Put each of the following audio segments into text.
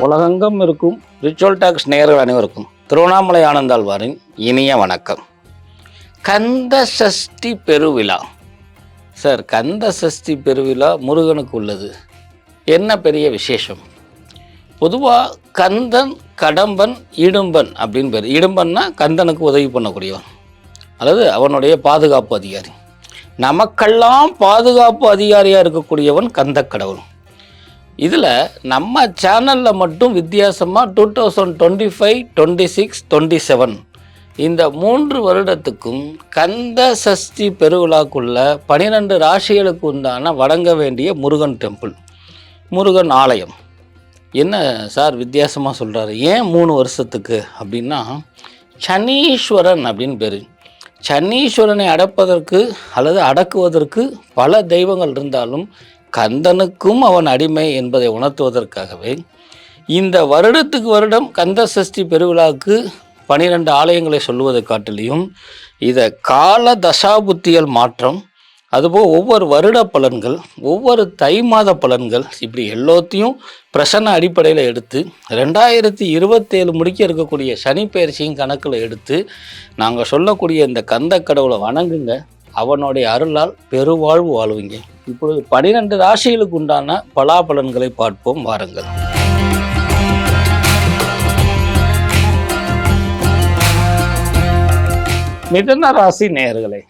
உலகெங்கும் இருக்கும் ritual tax நேர்கள் அனைவருக்கும் திருவண்ணாமலை ஆனந்தாழ்வாரின் இனிய வணக்கம். கந்த சஷ்டி பெருவிழா. சார் கந்த சஷ்டி பெருவிழா முருகனுக்கு உள்ளது. என்ன பெரிய விசேஷம்? பொதுவாக கந்தன் கடம்பன் இடும்பன் அப்படின்னு பேர். இடும்பன்னா கந்தனுக்கு உதவி பண்ணக்கூடியவன். அல்லது அவனுடைய பாதுகாப்பு அதிகாரி. நமக்கெல்லாம் பாதுகாப்பு அதிகாரியாக இருக்கக்கூடியவன் கந்த கடவுள் இதில் நம்ம சேனலில் மட்டும் வித்தியாசமாக two thousand twenty five twenty six twenty seven இந்த மூன்று வருடத்துக்கும் கந்த சஷ்டி பெருவிழாக்குள்ள பனிரெண்டு ராசிகளுக்கு உண்டான வழங்க வேண்டிய முருகன் டெம்பிள் முருகன் ஆலயம். என்ன சார் வித்தியாசமாக சொல்கிறாரு ஏன் மூணு வருஷத்துக்கு அப்படின்னா சனீஸ்வரன் அப்படின்னு பேர். சனீஸ்வரனை அடப்பதற்கு அல்லது அடக்குவதற்கு பல தெய்வங்கள் இருந்தாலும் கந்தனுக்கும் அவன் அடிமை என்பதை உணர்த்துவதற்காகவே இந்த வருடத்துக்கு வருடம் கந்த சஷ்டி பெருவிழாவுக்கு பனிரெண்டு ஆலயங்களை சொல்லுவதை காட்டிலையும் இதை கால தசாபுத்தியல் மாற்றம் அதுபோல் ஒவ்வொரு வருட பலன்கள் ஒவ்வொரு தை மாத பலன்கள் இப்படி எல்லாத்தையும் பிரசன்ன அடிப்படையில் எடுத்து ரெண்டாயிரத்தி இருபத்தேழு முடிக்க இருக்கக்கூடிய சனி பயிற்சியும் கணக்கில் எடுத்து நாங்கள் சொல்லக்கூடிய இந்த கந்த கடவுளை வணங்குங்க. அவனுடைய அருளால் பெருவாழ்வு வாழ்வீங்க. இப்பொழுது பனிரெண்டு ராசிகளுக்கு உண்டான பலாபலன்களை பார்ப்போம் வாருங்கள். மிதன ராசி நேர்களே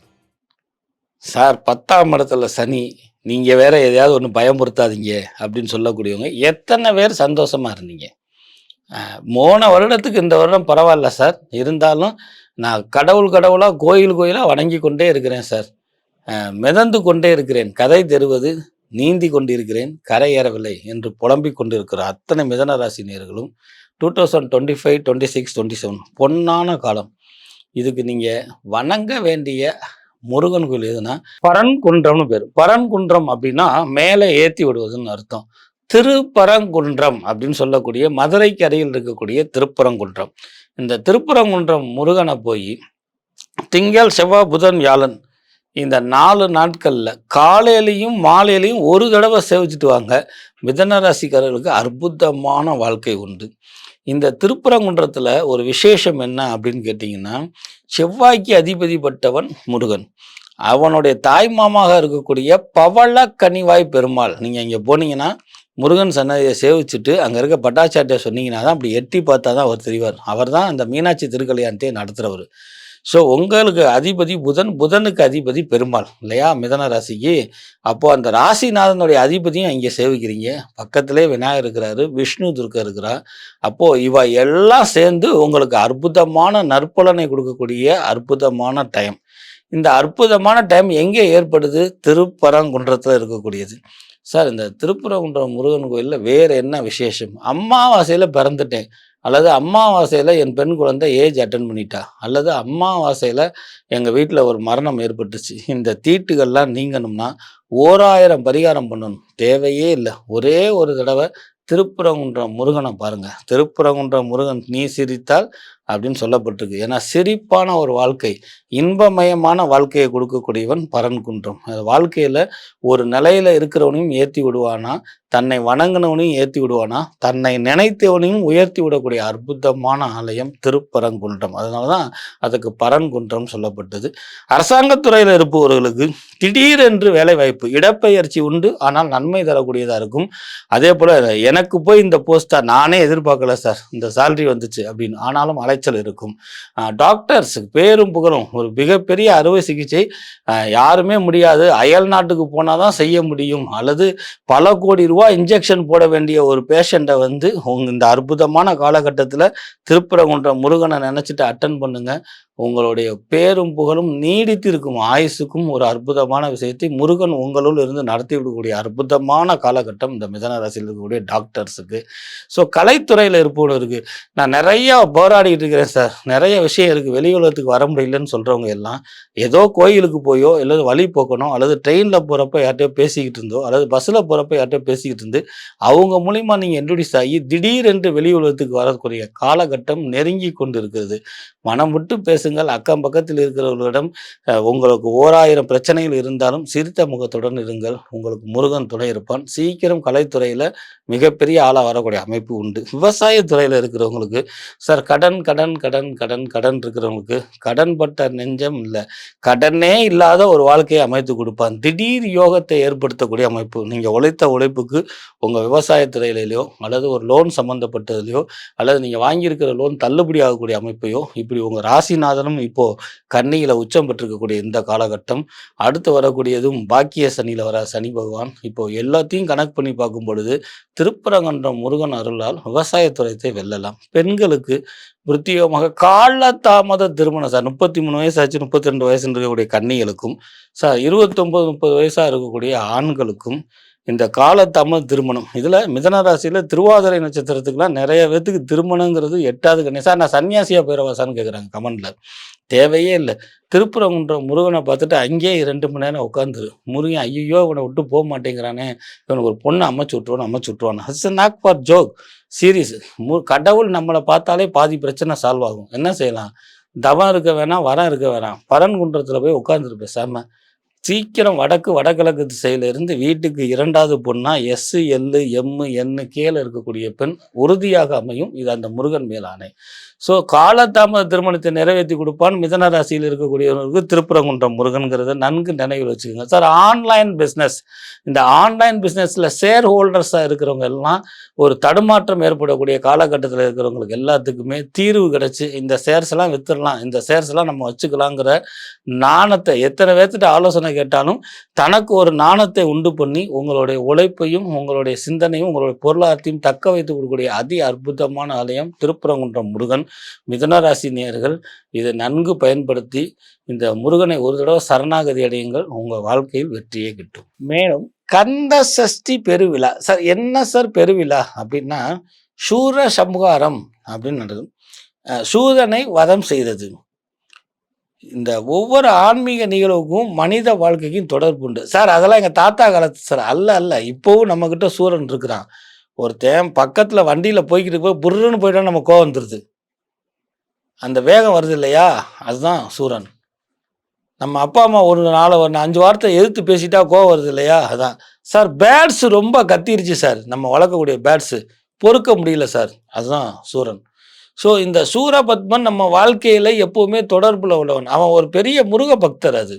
சார் பத்தாம் இடத்துல சனி நீங்கள் வேற எதையாவது ஒன்று பயமுறுத்தாதீங்க அப்படின்னு சொல்லக்கூடியவங்க எத்தனை பேர் சந்தோஷமா இருந்தீங்க? போன வருடத்துக்கு இந்த வருடம் பரவாயில்ல சார். இருந்தாலும் நான் கடவுள் கடவுளாக கோயில் கோயிலாக வணங்கி கொண்டே இருக்கிறேன் சார். மிதந்து கொண்டே இருக்கிறேன். கதை தருவது நீந்தி கொண்டிருக்கிறேன். கரையேறவில்லை என்று புலம்பிக் கொண்டிருக்கிற அத்தனை மிதன ராசி நேர்களும் two thousand twenty five twenty six twenty seven பொன்னான காலம். இதுக்கு நீங்கள் வணங்க வேண்டிய முருகன் கோயில் எதுனா பரன்குன்றம்னு பேர். பரன்குன்றம் அப்படின்னா மேலே ஏற்றி விடுவதுன்னு அர்த்தம். திருப்பரங்குன்றம் அப்படின்னு சொல்லக்கூடிய மதுரைக்கு அருகில் இருக்கக்கூடிய திருப்பரங்குன்றம். இந்த திருப்பரங்குன்றம் முருகனை போய் திங்கள் செவ்வாய் புதன் வியாழன் இந்த நாலு நாட்களில் காலையிலையும் மாலையிலையும் ஒரு தடவை சேவிச்சுட்டு வாங்க. மிதன ராசிக்காரர்களுக்கு அற்புதமான வாழ்க்கை உண்டு. இந்த திருப்பரங்குன்றத்தில் ஒரு விசேஷம் என்ன அப்படின்னு கேட்டிங்கன்னா செவ்வாய்க்கு அதிபதிப்பட்டவன் முருகன். அவனுடைய தாய்மாமாக இருக்கக்கூடிய பவள கனிவாய் பெருமாள். நீங்கள் இங்கே போனீங்கன்னா முருகன் சன்னதியை சேவிச்சுட்டு அங்கே இருக்க பட்டாச்சாட்டியை சொன்னீங்கன்னா தான் அப்படி எட்டி பார்த்தா தான் அவர் தெரிவார். அவர் தான் அந்த மீனாட்சி திருக்கல்யாணத்தையே நடத்துகிறவர் ஸோ உங்களுக்கு அதிபதி புதன் புதனுக்கு அதிபதி பெருமாள் இல்லையா? மிதன ராசிக்கு. அப்போது அந்த ராசிநாதனுடைய அதிபதியும் இங்கே சேவிக்கிறீங்க. பக்கத்திலே விநாயகர் இருக்கிறாரு விஷ்ணு துர்க்கா இருக்கிறா அப்போது இவ எல்லாம் சேர்ந்து உங்களுக்கு அற்புதமான நற்பலனை கொடுக்கக்கூடிய அற்புதமான டைம் இந்த அற்புதமான டைம் எங்கே ஏற்படுது? திருப்பரங்குன்றத்தில் இருக்கக்கூடியது. சார் இந்த திருப்பரங்குன்றம் முருகன் கோயிலில் வேறு என்ன விசேஷம்? அமாவாசையில் பிறந்துட்டேன். அல்லது அம்மாவாசையில் என் பெண் குழந்தை ஏஜ் அட்டன் பண்ணிட்டா? அல்லது அம்மாவாசையில் எங்கள் வீட்டில் ஒரு மரணம் ஏற்பட்டுச்சு. இந்த தீட்டுகள்லாம் நீங்கணும்னா ஓராயிரம் பரிகாரம் பண்ணணும். தேவையே இல்லை. ஒரே ஒரு தடவை திருப்புறங்குன்ற முருகனை பாருங்கள் திருப்புறங்குன்ற முருகன் நீ சிரித்தால் அப்படின்னு சொல்லப்பட்டிருக்கு. ஏன்னா சிரிப்பான ஒரு வாழ்க்கை இன்பமயமான வாழ்க்கையை கொடுக்கக்கூடியவன் பரன் குன்றம் வாழ்க்கையில் ஒரு நிலையில் இருக்கிறவனையும் ஏற்றி விடுவானா? தன்னை வணங்கினவனையும் ஏற்றி விடுவானா? தன்னை நினைத்தவனையும் உயர்த்தி விடக்கூடிய அற்புதமான ஆலயம் திருப்பரங்குன்றம். அதனால தான் அதுக்கு பரங்குன்றம் சொல்லப்பட்டது. அரசாங்கத்துறையில் இருப்பவர்களுக்கு திடீரென்று வேலை வாய்ப்பு இடப்பெயர்ச்சி உண்டு. ஆனால் நன்மை தரக்கூடியதாக இருக்கும். அதே போல் எனக்கு போய் இந்த போஸ்ட்டாக நானே எதிர்பார்க்கல சார் இந்த சேல்ரி வந்துச்சு அப்படின்னு. ஆனாலும் அலைச்சல் இருக்கும். டாக்டர்ஸ் பேரும் புகழும். ஒரு மிகப்பெரிய அறுவை சிகிச்சை யாருமே முடியாது. அயல் நாட்டுக்கு போனால் தான் செய்ய முடியும். அல்லது பல கோடி ரூபா இன்ஜெக்ஷன் போட வேண்டிய ஒரு பேஷண்ட்டை வந்து உங்க இந்த அற்புதமான காலகட்டத்தில் திருப்பரங்குன்ற முருகனை நினச்சிட்டு அட்டன் பண்ணுங்கள் உங்களுடைய பேரும் புகழும் நீடித்து இருக்கும் ஆயுசுக்கும் ஒரு அற்புதமான விஷயத்தை முருகன் உங்களுள் இருந்து நடத்தி விடக்கூடிய அற்புதமான காலகட்டம் இந்த மிதன ராசியில் இருக்கக்கூடிய டாக்டர்ஸுக்கு. ஸோ கலைத்துறையில் இருப்பவர்களுக்கு நான் நிறைய போராடிட்டு இருக்கிறேன் சார். நிறைய விஷயம் இருக்குது வெளி உலகத்துக்கு வர முடியலன்னு சொல்கிறவங்க எல்லாம் ஏதோ கோயிலுக்கு போயோ அல்லது வழி போக்கணும் அல்லது ட்ரெயினில் போகிறப்ப யார்கிட்டயோ பேசிக்கிட்டு இருந்தோ அல்லது பஸ்ஸில் போகிறப்ப யார்கிட்டயோ பேசிக்கிட்டு இருந்து அவங்க மூலிமா நீங்கள் இன்ட்ரடியூஸ் ஆகி திடீரென்று வெளி உலகத்துக்கு வரக்கூடிய காலகட்டம் நெருங்கி கொண்டு இருக்கிறது மனம் விட்டு பேச பேசுங்கள் அக்கம் பக்கத்தில் இருக்கிறவர்களிடம் உங்களுக்கு ஓராயிரம் பிரச்சனைகள் இருந்தாலும் சிரித்த முகத்துடன் இருங்கள். உங்களுக்கு முருகன் துணை இருப்பான். சீக்கிரம் கலைத்துறையில் மிகப்பெரிய ஆளாக வரக்கூடிய அமைப்பு உண்டு. விவசாயத்துறையில் இருக்கிறவங்களுக்கு சார் கடன் கடன் கடன் கடன் கடன் இருக்கிறவங்களுக்கு கடன் பட்ட நெஞ்சம் இல்லை. கடனே இல்லாத ஒரு வாழ்க்கையை அமைத்து கொடுப்பான். திடீர் யோகத்தை ஏற்படுத்தக்கூடிய அமைப்பு. நீங்கள் உழைத்த உழைப்புக்கு உங்கள் விவசாயத்துறையிலையோ அல்லது ஒரு லோன் சம்மந்தப்பட்டதுலையோ அல்லது நீங்கள் வாங்கியிருக்கிற லோன் தள்ளுபடி ஆகக்கூடிய அமைப்பையோ இப்படி உங்கள் ராசிநாதனும் இப்போ கன்னியில உச்சம் பெற்றிருக்கக்கூடிய இந்த காலகட்டம். அடுத்து வரக்கூடியதும் பாக்கிய சனியில் வர சனி பகவான். இப்போ எல்லாத்தையும் கணக்கு பண்ணி பார்க்கும் பொழுது திருப்பரங்கன்றம் முருகன் அருளால் விவசாயத்துறையத்தை வெல்லலாம். பெண்களுக்கு விருத்தியோகமாக காலதாமத திருமணம். சார் முப்பத்தி மூணு வயசு ஆச்சு முப்பத்தி ரெண்டு வயசு இருக்கக்கூடிய கன்னிகளுக்கும் சார் இருபத்தொம்பது முப்பது வயசாக இருக்கக்கூடிய ஆண்களுக்கும் இந்த காலதாமத திருமணம். இதில் மிதன ராசியில் திருவாதிரை நட்சத்திரத்துக்குலாம் நிறைய பேர்த்துக்கு திருமணங்கிறது எட்டாவது கண்ணி சார் நான் சன்னியாசியாக போயிடவாசான்னு கேட்குறாங்க கமெண்டில். தேவையே இல்லை. திருப்புறங்குன்ற முருகனை பார்த்துட்டு அங்கேயே ரெண்டு மணி நேரம் உட்காந்துரு முருகன் ஐயோ இவனை விட்டு போக மாட்டேங்கிறானே. இவனுக்கு ஒரு பொண்ணை அமைச்சு விட்டுருவான் அமைச்சு விட்டுருவான் has not for joke serious மு கடவுள் நம்மளை பார்த்தாலே பாதி பிரச்சனை சால்வ் ஆகும். என்ன செய்யலாம்? தவம் இருக்க வேணாம் வரம் இருக்க வேணாம். பரன் குன்றத்தில் போய் உட்காந்துருப்பேன் பேசாம சீக்கிரம் வடக்கு வடகிழக்கு திசையிலிருந்து வீட்டுக்கு இரண்டாவது பொண்ணா எஸ் எல்லு எம்மு என்னு கீழே இருக்கக்கூடிய பெண் உறுதியாக அமையும். இது அந்த முருகன் மேலானை ஸோ காலதாமத திருமணத்தை நிறைவேற்றி கொடுப்பான் மிதன ராசியில் இருக்கக்கூடியவர்களுக்கு திருப்பரங்குன்றம் முருகன்கிறத நன்கு நினைவில் வச்சுக்கோங்க. சார் ஆன்லைன் பிஸ்னஸ் இந்த ஆன்லைன் பிஸ்னஸில் ஷேர் ஹோல்டர்ஸாக இருக்கிறவங்க எல்லாம் ஒரு தடுமாற்றம் ஏற்படக்கூடிய காலகட்டத்தில் இருக்கிறவங்களுக்கு எல்லாத்துக்குமே தீர்வு கிடைச்சி இந்த ஷேர்ஸ்லாம் எல்லாம் வித்துடலாம் இந்த ஷேர்ஸ்லாம் நம்ம வச்சுக்கலாங்கிற நாணத்தை எத்தனை பேர்த்திட்ட ஆலோசனை கேட்டாலும் தனக்கு ஒரு நாணத்தை உண்டு பண்ணி உங்களுடைய உழைப்பையும் உங்களுடைய சிந்தனையும் உங்களுடைய பொருளாதாரத்தையும் தக்க வைத்து கொடுக்கக்கூடிய அதி அற்புதமான ஆலயம் திருப்பரங்குன்றம் முருகன். மிதனராசி நேர்கள் இதை நன்கு பயன்படுத்தி இந்த முருகனை ஒரு தடவை சரணாகதி அடையுங்கள். உங்கள் வாழ்க்கையில் வெற்றியே கிட்டும். மேலும் கந்த சஷ்டி பெருவிழா. சார் என்ன சார் பெருவிழா அப்படின்னா சூர சம்ஹாரம் அப்படின்னு நடக்கும். சூதனை வதம் செய்தது. இந்த ஒவ்வொரு ஆன்மீக நிகழ்வுக்கும் மனித வாழ்க்கைக்கும் தொடர்பு உண்டு. சார் அதெல்லாம் எங்கள் தாத்தா காலத்து சார் அல்ல அல்ல. இப்போவும் நம்மக்கிட்ட சூரன் இருக்கிறான். ஒருத்தன் பக்கத்தில் வண்டியில் போய்கிட்டு போய் புர்ருன்னு போயிட்டா நம்ம கோவம் வந்துடுது அந்த வேகம் வருது இல்லையா அதுதான் சூரன். நம்ம அப்பா அம்மா ஒரு நாளை ஒரு அஞ்சு வாரத்தை எதிர்த்து பேசிட்டா கோவம் வருது இல்லையா அதான். சார் பேட்ஸ் ரொம்ப கத்திருச்சு சார். நம்ம வளர்க்கக்கூடிய பேட்ஸு. பொறுக்க முடியல சார். அதுதான் சூரன். ஸோ இந்த சூரபத்மன் நம்ம வாழ்க்கையில் எப்போவுமே தொடர்பில் உள்ளவன். அவன் ஒரு பெரிய முருக பக்தர் அது.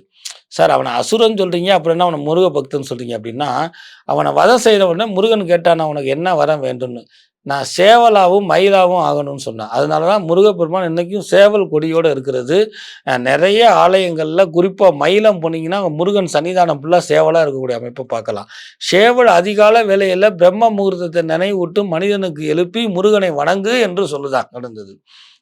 சார் அவனை அசுரன் சொல்கிறீங்க அப்படின்னா அவனை முருக பக்தன் சொல்கிறீங்க அப்படின்னா அவனை வதம் செய்கிறவன முருகன் கேட்டான் உனக்கு என்ன வரம் வேண்டும்னு. நான் சேவலாகவும் மயிலாவும் ஆகணும்னு சொன்னேன். அதனால தான் முருகப்பெருமான் இன்றைக்கும் சேவல் கொடியோடு இருக்கிறது. நிறைய ஆலயங்களில் குறிப்பாக மயிலம் போனீங்கன்னா முருகன் சன்னிதானம் ஃபுல்லாக சேவலாக இருக்கக்கூடிய அமைப்பை பார்க்கலாம். சேவல் அதிகால வேலையில் பிரம்ம முகூர்த்தத்தை நினைவூட்டு மனிதனுக்கு எழுப்பி முருகனை வணங்கு என்று சொல்லுதான் நடந்தது.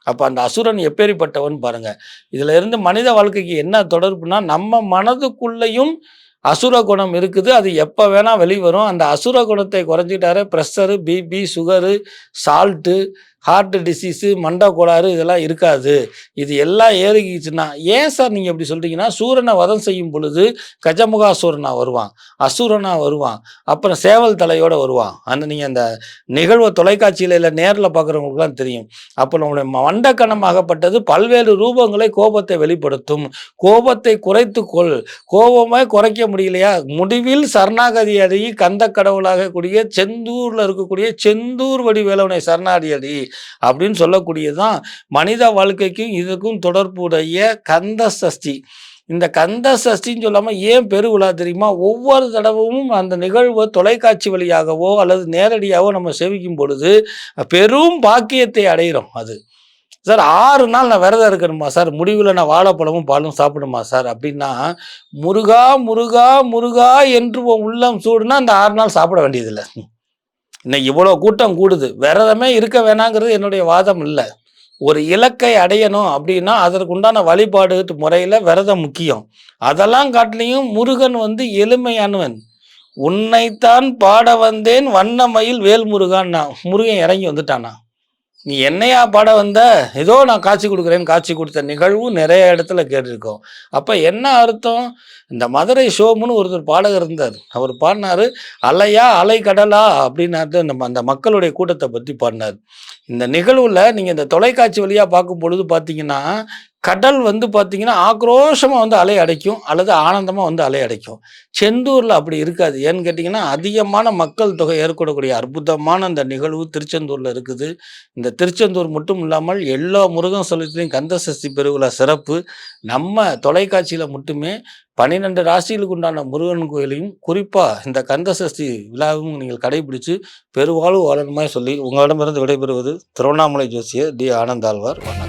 அப்போ அந்த அசுரன் எப்பேறிப்பட்டவன் பாருங்கள் இதில் இருந்து மனித வாழ்க்கைக்கு என்ன தொடர்புனா நம்ம மனதுக்குள்ளேயும் அசுர குணம் இருக்குது அது எப்போ வேணால் வெளிவரும். அந்த அசுர குணத்தை குறைஞ்சிட்டாரு. Pressure BP sugar salt heart disease மண்டை கோளாறு இதெல்லாம் இருக்காது. இது எல்லாம் ஏறிக்கிச்சுன்னா ஏன் சார் நீங்கள் இப்படி சொல்கிறீங்கன்னா சூரனை வதம் செய்யும் பொழுது கஜமுகாசூரனா வருவான் அசூரனா வருவான் அப்புறம் சேவல் தலையோடு வருவான். அந்த நீங்கள் அந்த நிகழ்வை தொலைக்காட்சியில் இல்லை நேரில் பார்க்குறவங்களுக்குலாம் தெரியும். அப்போ மண்டக்கணம் மண்டக்கணமாகப்பட்டது பல்வேறு ரூபங்களை கோபத்தை வெளிப்படுத்தும். கோபத்தை குறைத்து கொள். கோபமே குறைக்க முடியலையா? முடிவில் சரணாகதி அடி கந்த கடவுளாக கூடிய செந்தூரில் இருக்கக்கூடிய செந்தூர் வடி வேலவனை சரணாகதி அடி அப்படின்னு சொல்லக்கூடியதுதான் மனித வாழ்க்கைக்கும் இதுக்கும் தொடர்புடைய கந்த சஷ்டி இந்த கந்த சஷ்டின்னு சொல்லாமல் ஏன் பெருவிழா தெரியுமா? ஒவ்வொரு தடவும் அந்த நிகழ்வை தொலைக்காட்சி வழியாகவோ அல்லது நேரடியாகவோ நம்ம சேவிக்கும் பொழுது பெரும் பாக்கியத்தை அடைகிறோம் அது. சார் ஆறு நாள் நான் விரதம் இருக்கணுமா சார்? முடிவில் நான் வாழைப்பழமும் பாலும் சாப்பிடுமா சார்? அப்படின்னா முருகா முருகா முருகா என்று உன் உள்ளம் சூடுனா அந்த ஆறு நாள் சாப்பிட வேண்டியதில்லை. இன்னைக்கு இவ்வளோ கூட்டம் கூடுது. விரதமே இருக்க வேணாங்கிறது என்னுடைய வாதம் இல்லை. ஒரு இலக்கை அடையணும் அப்படின்னா அதற்கு உண்டான வழிபாடு முறையில் விரதம் முக்கியம். அதெல்லாம் காட்டிலையும் முருகன் வந்து எளிமையானவன். உன்னைத்தான் பாட வந்தேன் வண்ணமயில் வேல் முருகான்னா முருகன் இறங்கி வந்துட்டானா? நீ என்னையா பாட வந்த? ஏதோ நான் காட்சி கொடுக்குறேன்னு காட்சி கொடுத்த நிகழ்வும் நிறைய இடத்துல கேட்டிருக்கோம். அப்போ என்ன அர்த்தம்? இந்த மதுரை ஷோமுன்னு ஒருத்தர் பாடகர் இருந்தார். அவர் பாடினாரு அலையா அலை கடலா அப்படின்னு நம்ம அந்த மக்களுடைய கூட்டத்தை பற்றி பாடினார். இந்த நிகழ்வில் நீங்கள் இந்த தொலைக்காட்சி வழியாக பார்க்கும் பொழுது பார்த்தீங்கன்னா கடல் வந்து பார்த்தீங்கன்னா, ஆக்ரோஷமாக வந்து அலை அடைக்கும். அல்லது ஆனந்தமாக வந்து அலை அடைக்கும். செந்தூரில் அப்படி இருக்காது. ஏன்னு கேட்டிங்கன்னா அதிகமான மக்கள் தொகை ஏற்படக்கூடிய அற்புதமான அந்த நிகழ்வு திருச்செந்தூரில் இருக்குது. இந்த திருச்செந்தூர் மட்டும் இல்லாமல் எல்லா முருகன் சொல்லத்திலையும் கந்த சஷ்டி பெருவிழா சிறப்பு. நம்ம தொலைக்காட்சியில் மட்டுமே 12 ராசிகளுக்கு உண்டான முருகன் கோயிலையும், குறிப்பாக இந்த கந்த சஷ்டி விழாவும் நீங்கள் கடைபிடித்து பெருவாழ்வு வாழணுமாய் சொல்லி, உங்களிடமிருந்து விடைபெறுவது திருவண்ணாமலை ஜோசியர் டி. ஆனந்தாழ்வார். வணக்கம்.